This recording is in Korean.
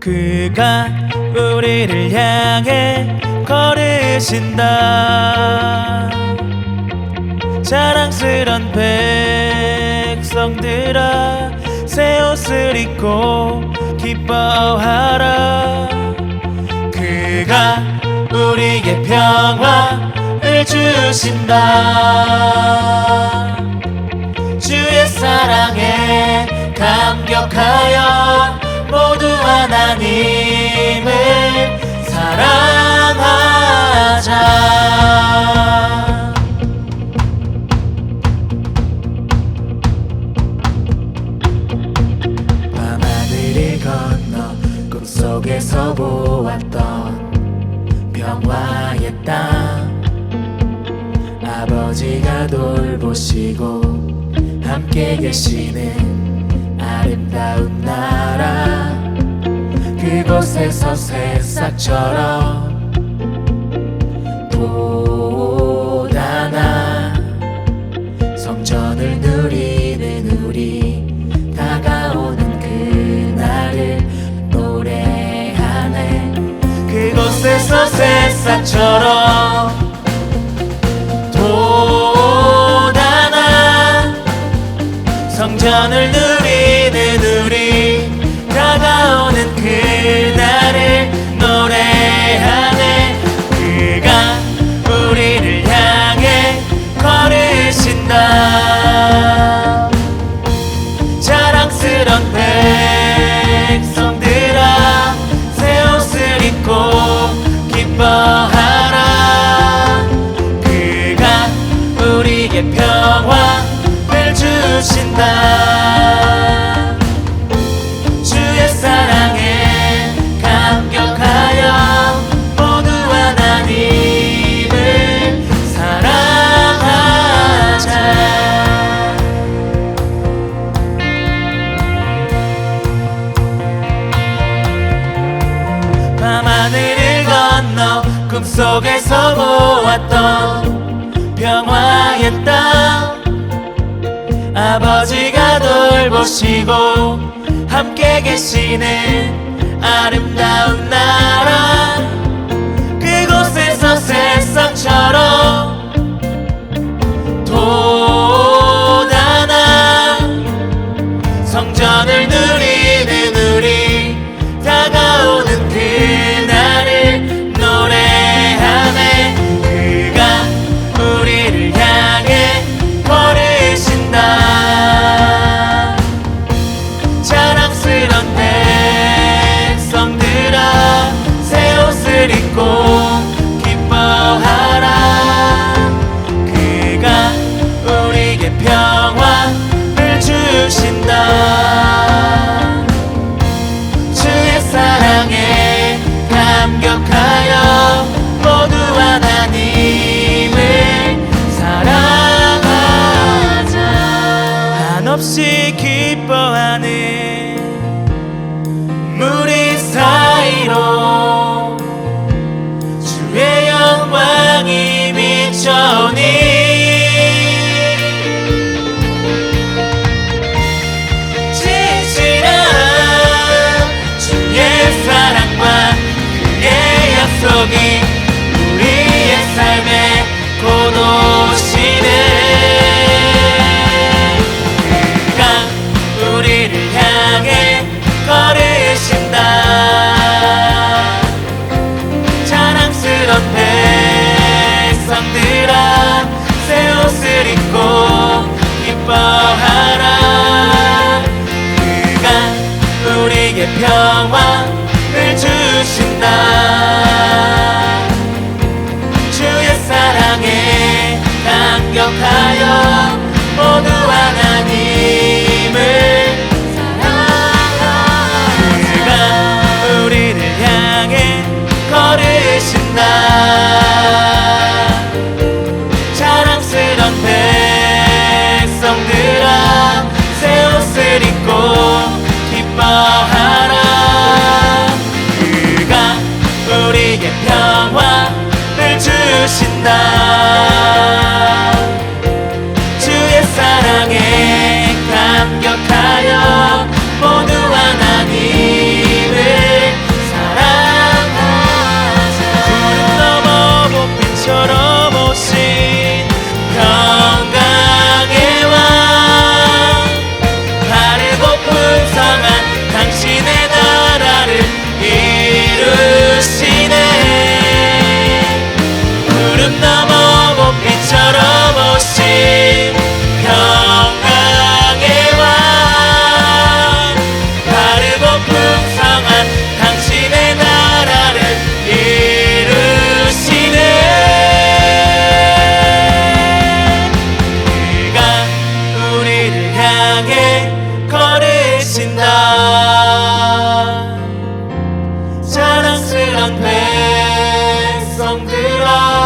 그가 우리를 향해 걸으신다. 자랑스런 백성들아 새 옷을 입고 기뻐하라. 그가 우리에게 평화를 주신다. 주의 사랑에 감격하여 모두 하나님을 사랑하자. 밤하늘을 건너 꿈속에서 보았던 평화의 땅. 아버지가 돌보시고 함께 계시는 아름다운 나라 그곳에서 새싹처럼 돋아나 성전을 누리는 우리 다가오는 그날을 노래하네. 그곳에서 새싹처럼 돋아나 성전을 누리 주신다. 주의 사랑에 감격하여 모두 하나님을 사랑하자. 밤하늘을 건너 꿈속에서 보았던 평화의 땅 돌보시고 함께 계시는 아름다운 나라. 그곳에서 새싹처럼 한없이 기 也飘满。 평화를 주신다. 태어난 백성들아